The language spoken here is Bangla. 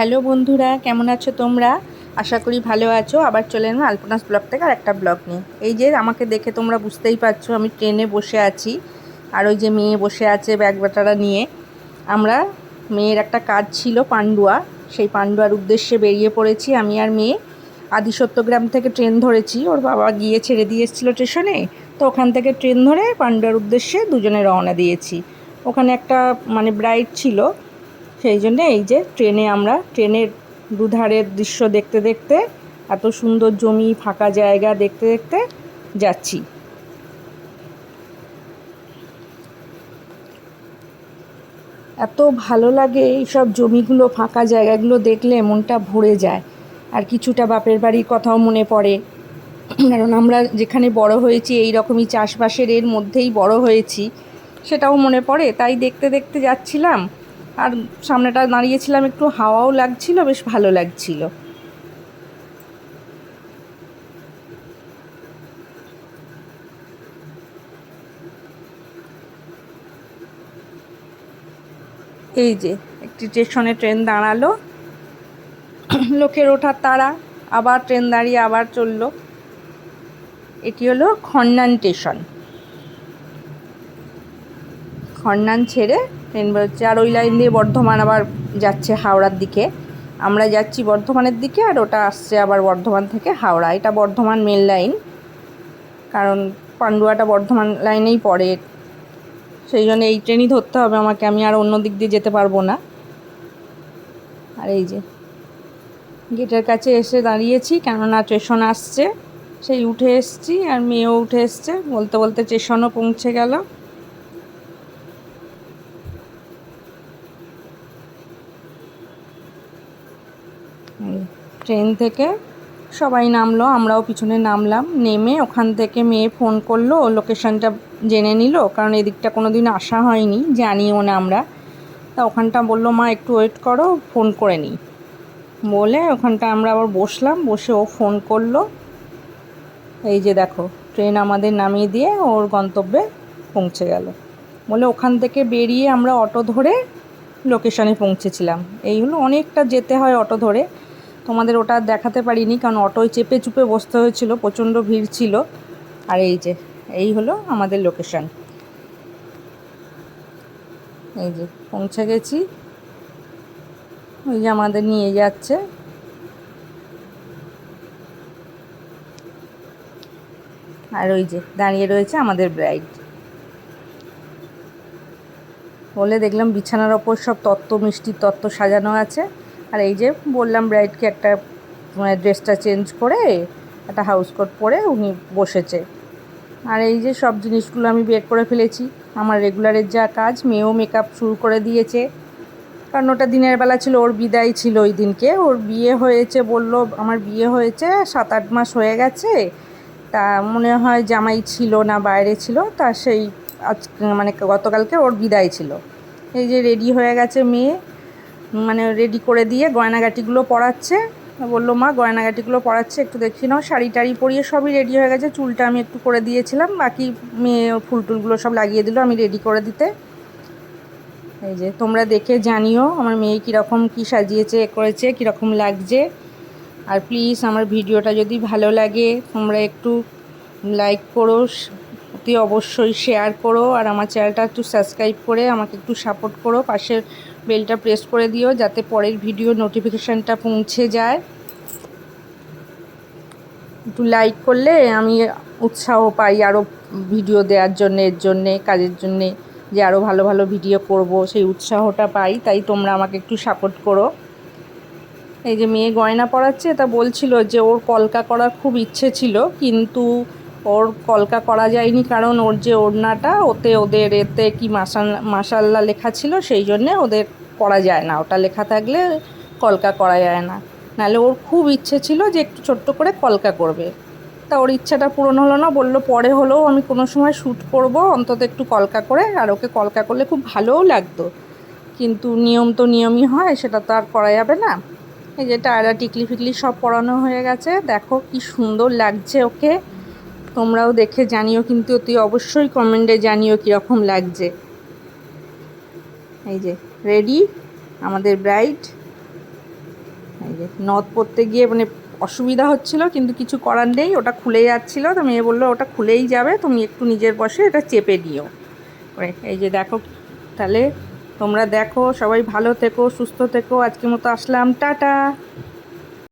হ্যালো বন্ধুরা, কেমন আছো তোমরা? আশা করি ভালো আছো। আবার চলে এলাম আলপনাস ব্লগ থেকে আর একটা ব্লগ নিয়ে। এই যে আমাকে দেখে তোমরা বুঝতেই পারছ, আমি ট্রেনে বসে আছি। আর ওই যে মেয়ে বসে আছে ব্যাগ ব্যাটারা নিয়ে। আমরা, মেয়ের একটা কাজ ছিল পান্ডুয়া। সেই পান্ডুয়ার উদ্দেশ্যে বেরিয়ে পড়েছি আমি আর মেয়ে। আদি সত্যগ্রাম থেকে ট্রেন ধরেছি। ওর বাবা গিয়ে ছেড়ে দিয়ে এসেছিল স্টেশনে। তো ওখান থেকে ট্রেন ধরে পান্ডুয়ার উদ্দেশ্যে দুজনে রওনা দিয়েছি। ওখানে একটা মানে ব্রাইড ছিল। সেই জন্যে এই যে ট্রেনে আমরা, ট্রেনের দুধারের দৃশ্য দেখতে দেখতে, এত সুন্দর জমি, ফাঁকা জায়গা দেখতে দেখতে যাচ্ছি। এত ভালো লাগে এইসব জমিগুলো, ফাঁকা জায়গাগুলো দেখলে মনটা ভরে যায়। আর কিছুটা বাপের বাড়ির কথাও মনে পড়ে। কারণ আমরা যেখানে বড় হয়েছি এই রকমই চাষবাসের এর মধ্যেই বড় হয়েছি। সেটাও মনে পড়ে। তাই দেখতে দেখতে যাচ্ছিলাম। আর সামনেটা দাঁড়িয়েছিলাম একটু, হাওয়াও লাগছিল, বেশ ভালো লাগছিল। এই যে, একটি স্টেশনে ট্রেন দাঁড়াল। লোকের ওঠার তারা আবার ট্রেন দাঁড়িয়ে আবার চলল। এটি হলো খন্নান স্টেশন। খন্নান ছেড়ে ট্রেন বেরোচ্ছে আর ওই লাইন দিয়ে বর্ধমান আবার যাচ্ছে হাওড়ার দিকে। আমরা যাচ্ছি বর্ধমানের দিকে আর ওটা আসছে আবার বর্ধমান থেকে হাওড়া। এটা বর্ধমান মেন লাইন কারণ পান্ডুয়াটা বর্ধমান লাইনেই পড়ে। সেই জন্য এই ট্রেনই ধরতে হবে আমাকে, আমি আর অন্য দিক দিয়ে যেতে পারব না। আর এই যে, গেটের কাছে এসে দাঁড়িয়েছি, কেননা স্টেশন আসছে। সেই উঠে এসছি আর মেয়েও উঠে এসছে। বলতে বলতে স্টেশনও পৌঁছে গেল। ট্রেন থেকে সবাই নামলো, আমরাও পিছনে নামলাম। নেমে ওখান থেকে মেয়ে ফোন করল লোকেশনটা জেনে নিল, কারণ এদিকটা কোনো দিন আসা হয়নি, জানিও না আমরা। তা ওখানটা বলল, মা, একটু ওয়েট করো ফোন করে নিই। বলে ওখানটা আমরা আবার বসলাম, বসে ও ফোন করল। এই যে দেখো, ট্রেন আমাদের নামিয়ে দিয়ে ওর গন্তব্যে পৌঁছে গেল। বলে ওখান থেকে বেরিয়ে আমরা অটো ধরে লোকেশনে পৌঁছেছিলাম। এই হলো অনেকটা যেতে হয় অটো ধরে। তোমাদের ওটা দেখাতে পারিনি, কারণ অটোয় চেপে চুপে বসতে হয়েছিল, প্রচণ্ড ভিড় ছিল। আর এই যে, এই হলো আমাদের লোকেশন এই যে, পৌঁছে গেছি। ওই যে আমাদের নিয়ে যাচ্ছে। আর ওই যে, দাঁড়িয়ে রয়েছে আমাদের ব্রাইড বলে দেখলাম বিছানার ওপর সব তত্ত্ব, মিষ্টির তত্ত্ব সাজানো আছে। আর এই যে বললাম ব্রাইডকে একটা ড্রেসটা চেঞ্জ করে একটা হাউস কোট পরে উনি বসেছে। আর এই যে সব জিনিসগুলো আমি বের করে ফেলেছি। আমার রেগুলারের যা কাজ, মেয়েও মেকআপ শুরু করে দিয়েছে। কারণ ওটা দিনের বেলা ছিল, ওর বিদায় ছিল ওই দিনকে। ওর বিয়ে হয়েছে বলল, আমার বিয়ে হয়েছে সাত আট মাস হয়ে গেছে। তা মনে হয় জামাই ছিল না, বাইরে ছিল, তা সেই আজ মানে গতকালকে ওর বিদায় ছিল। এই যে রেডি হয়ে গেছে মেয়ে মানে রেডি করে দিয়ে গয়নাগাটিগুলো পরাচ্ছে। বলল, মা, গয়নাগাটিগুলো পরাচ্ছে, একটু দেখি নাও। শাড়ি টাড়ি পরিয়ে সবই রেডি হয়ে গেছে। চুলটা আমি একটু করে দিয়েছিলাম। বাকি মেয়ে ফুল টুলগুলো সব লাগিয়ে দিল আমি রেডি করে দিতে। এই যে, তোমরা দেখে জানিও আমার মেয়ে কীরকম কী সাজিয়েছে এ করেছে, কীরকম লাগছে। আর প্লিজ আমার ভিডিওটা যদি ভালো লাগে, তোমরা একটু লাইক করো, অতি অবশ্যই শেয়ার করো। আর আমার চ্যানেলটা একটু সাবস্ক্রাইব করে আমাকে একটু সাপোর্ট করো। পাশের বেলটা প্রেস করে দিও যাতে পরের ভিডিও নোটিফিকেশানটা পৌঁছে যায়। একটু লাইক করলে আমি উৎসাহ পাই আরও ভিডিও দেওয়ার জন্যে, এর জন্যে, কাজের জন্যে যে আরও ভালো ভালো ভিডিও করব, সেই উৎসাহটা পাই। তাই তোমরা আমাকে একটু সাপোর্ট করো। এই যে মেয়ে গয়না পরাচ্ছে, তা বলছিল যে ওর কলকা করার খুব ইচ্ছে ছিল, কিন্তু ওর কলকা করা যায়নি কারণ ওর যে ওড়নাটা, ওতে ওদের এতে কি মাসাল, মাসাল্লা লেখা ছিল, সেই জন্যে ওদের করা যায় না, ওটা লেখা থাকলে কলকা করা যায় না। নাহলে ওর খুব ইচ্ছে ছিল যে একটু ছোট্ট করে কলকা করবে। তা ওর ইচ্ছাটা পূরণ হলো না, বলল পরে হলেও আমি কোনো সময় শ্যুট করব, অন্তত একটু কলকা করে, আর ওকে কলকা করলে খুব ভালোও লাগতো। কিন্তু নিয়ম তো নিয়মই হয়, সেটা তো আর করা যাবে না। এই যে টায়রা, টিকলি ফিকলি সব পড়ানো হয়ে গেছে, দেখো কি সুন্দর লাগছে ওকে। তোমরাও দেখে জানিও কিন্তু তুই অবশ্যই কমেন্টে জানিও কীরকম লাগছে। এই যে রেডি আমাদের ব্রাইড নথ পড়তে গিয়ে মানে অসুবিধা হচ্ছিল, কিন্তু কিছু করার নেই, ওটা খুলে যাচ্ছিল। তো মেয়ে বলল, ওটা খুলেই যাবে, তুমি একটু নিজের বসে এটা চেপে দিও এই যে দেখো, তাহলে তোমরা দেখো, সবাই ভালো থেকো, সুস্থ থেকো, আজকের মতো আসলাম, টাটা।